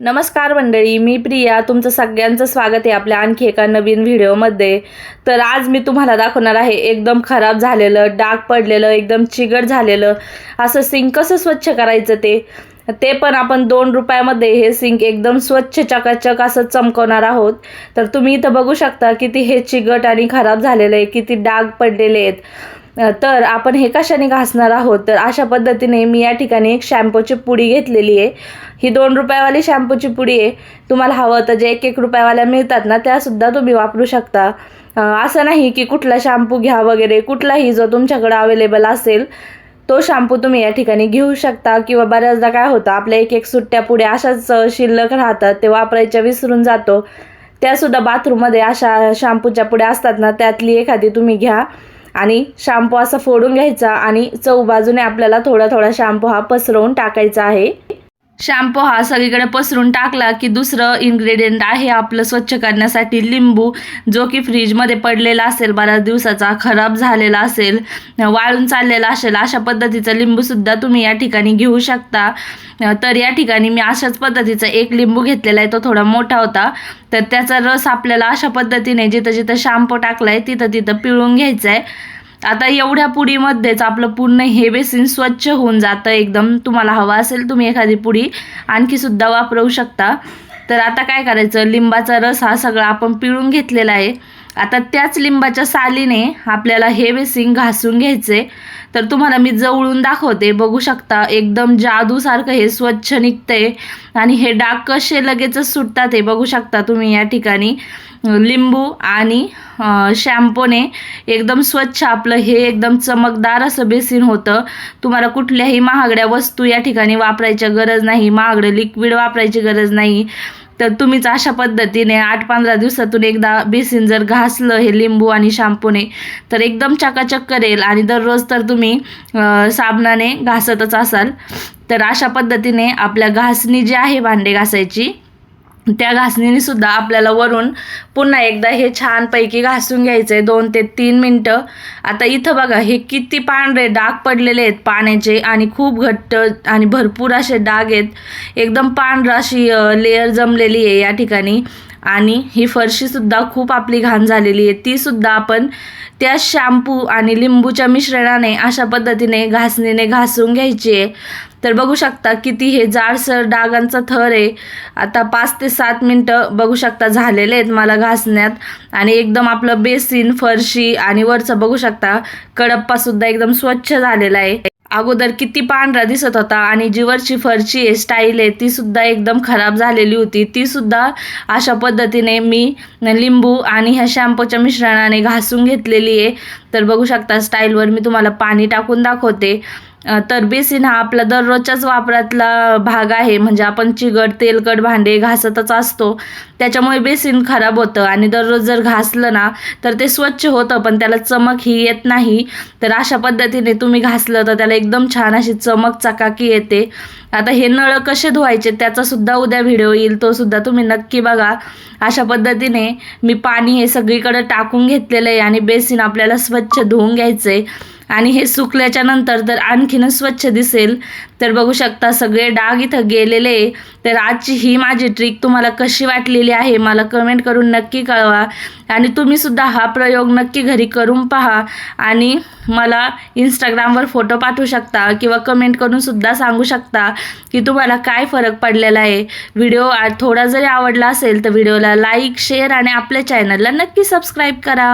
नमस्कार मंडळी मी प्रिया. तुमचं सगळ्यांचं स्वागत आहे आपल्या आणखी एका नवीन व्हिडिओमध्ये. तर आज मी तुम्हाला दाखवणार आहे एकदम खराब झालेलं डाग पडलेलं एकदम चिगट झालेलं असं सिंक कसं स्वच्छ करायचं ते. ते पण आपण दोन रुपयामध्ये हे सिंक एकदम स्वच्छ चकाचक असं चमकवणार आहोत. तर तुम्ही इथं बघू शकता किती हे चिगट आणि खराब झालेलं आहे किती डाग पडलेले आहेत. तर आपण हे कशाने घासणार आहोत? तर अशा पद्धतीने मी या ठिकाणी एक शॅम्पूची पुडी घेतलेली आहे. ही दोन रुपयावाली शॅम्पूची पुडी आहे. तुम्हाला हवं तर जे एक एक रुपयावाल्या मिळतात ना त्यासुद्धा तुम्ही वापरू शकता. असं नाही की कुठला शॅम्पू घ्या वगैरे कुठलाही जो तुमच्याकडं अवेलेबल असेल तो शॅम्पू तुम्ही या ठिकाणी घेऊ शकता. किंवा बऱ्याचदा काय होतं आपल्या एक एक सुट्ट्या पुढे अशाच शिल्लक राहतात ते वापरायच्या विसरून जातो. त्यासुद्धा बाथरूममध्ये अशा शॅम्पूच्या पुढे असतात ना त्यातली एखादी तुम्ही घ्या. आणि शॅम्पू असा फोडून घ्यायचा आणि चौबाजूने आपल्याला थोडा थोडा शॅम्पू हा पसरवून टाकायचा आहे. शॅम्पू हा सगळीकडे पसरून टाकला की दुसरं इन्ग्रेडियंट आहे आपलं स्वच्छ करण्यासाठी लिंबू जो की फ्रीजमध्ये पडलेला असेल बऱ्याच दिवसाचा खराब झालेला असेल वाळून चाललेला असेल अशा पद्धतीचा लिंबूसुद्धा तुम्ही या ठिकाणी घेऊ शकता. तर या ठिकाणी मी अशाच पद्धतीचा एक लिंबू घेतलेला आहे तो थोडा मोठा होता. तर त्याचा रस आपल्याला अशा पद्धतीने जिथं जिथं शॅम्पू टाकला आहे तिथं तिथं पिळून घ्यायचा आहे आता एवढ्या पुडीमध्येच आपलं पूर्ण हे बेसिन स्वच्छ होऊन जातं एकदम. तुम्हाला हवा असेल तुम्ही एखादी पुडी आणखी सुद्धा वापरू शकता. तर आता काय करायचं? लिंबाचा रस हा सगळा आपण पिळून घेतलेला आहे. आता त्याच लिंबाच्या सालीने आपल्याला हे बेसिंग घासून घ्यायचे. तर तुम्हाला मी जवळून दाखवते. बघू शकता एकदम जादूसारखं हे स्वच्छ निघतंय. आणि हे डाग कसे लगेचच सुटतात हे बघू शकता तुम्ही या ठिकाणी. लिंबू आणि शॅम्पोने शॅम्पूने एकदम स्वच्छ आपलं हे एकदम चमकदार असं बेसिन होतं. तुम्हाला कुठल्याही महागड्या वस्तू या ठिकाणी वापरायच्या गरज नाही. महागडं लिक्विड वापरायची गरज नाही. तर तुम्हीच अशा पद्धतीने आठ पंधरा दिवसातून एकदा बेसिन जर घासलं हे लिंबू आणि शॅम्पूने तर एकदम चकाचक करेल आणि दररोज तर तुम्ही साबणाने घासतच असाल. तर अशा पद्धतीने आपल्या घासणी जी आहे भांडे घासायची त्या घासणीने सुद्धा आपल्याला वरून पुन्हा एकदा हे छानपैकी घासून घ्यायचं आहे दोन ते तीन मिनटं. आता इथं बघा हे किती पांढरे डाग पडलेले आहेत पाण्याचे आणि खूप घट्ट आणि भरपूर असे डाग आहेत. एकदम पांढरा अशी लेअर जमलेली आहे या ठिकाणी. आणि ही फरशीसुद्धा खूप आपली घाण झालेली आहे. तीसुद्धा आपण त्या शॅम्पू आणि लिंबूच्या मिश्रणाने अशा पद्धतीने घासणीने घासून घ्यायची आहे. तर बघू शकता किती हे जाडसर डागांचा थर आहे. आता पाच ते सात मिनटं बघू शकता झालेले आहेत मला घासण्यात. आणि एकदम आपलं बेसिन फरशी आणि वरचं बघू शकता. कडप्पासुद्धा एकदम स्वच्छ झालेला आहे. अगोदर किती पांढरा दिसत होता आणि जी वरची फरची आहे स्टाईल आहे ती सुद्धा एकदम खराब झालेली होती. ती सुद्धा अशा पद्धतीने मी लिंबू आणि ह्या शॅम्पूच्या मिश्रणाने घासून घेतलेली आहे. तर बघू शकता स्टाईलवर मी तुम्हाला पाणी टाकून दाखवते. तर बेसिन हा आपला दररोजच्याच वापरातला भाग आहे. म्हणजे आपण चिगट तेलकट भांडे घासतच असतो. त्याच्यामुळे बेसिन खराब होतं आणि दररोज जर घासलं ना तर ते स्वच्छ होतं पण त्याला चमक ही येत नाही. तर अशा पद्धतीने तुम्ही घासलं तर त्याला एकदम छान अशी चमक चकाकी येते. आता हे नळ कसे धुवायचे त्याचा सुद्धा उद्या व्हिडिओ येईल तो सुद्धा तुम्ही नक्की बघा. अशा पद्धतीने मी पाणी हे सगळीकडे टाकून घेतलेलं आहे आणि बेसिन आपल्याला स्वच्छ धुवून घ्यायचं आहे आणि हे सुकल्याच्या नंतर तर आणखीनच स्वच्छ दिसेल तर बघू शकता सगळे डाग इथं गेलेले आहे. तर आजची ही माझी ट्रिक तुम्हाला कशी वाटलेली आहे मला कमेंट करून नक्की कळवा. आणि तुम्हीसुद्धा हा प्रयोग नक्की घरी करून पहा. आणि मला इंस्टाग्रामवर फोटो पाठवू शकता किंवा कमेंट करूनसुद्धा सांगू शकता की तुम्हाला काय फरक पडलेला आहे. व्हिडिओ थोडा जरी आवडला असेल तर व्हिडिओला लाईक शेअर आणि आपल्या चॅनलला नक्की सबस्क्राईब करा.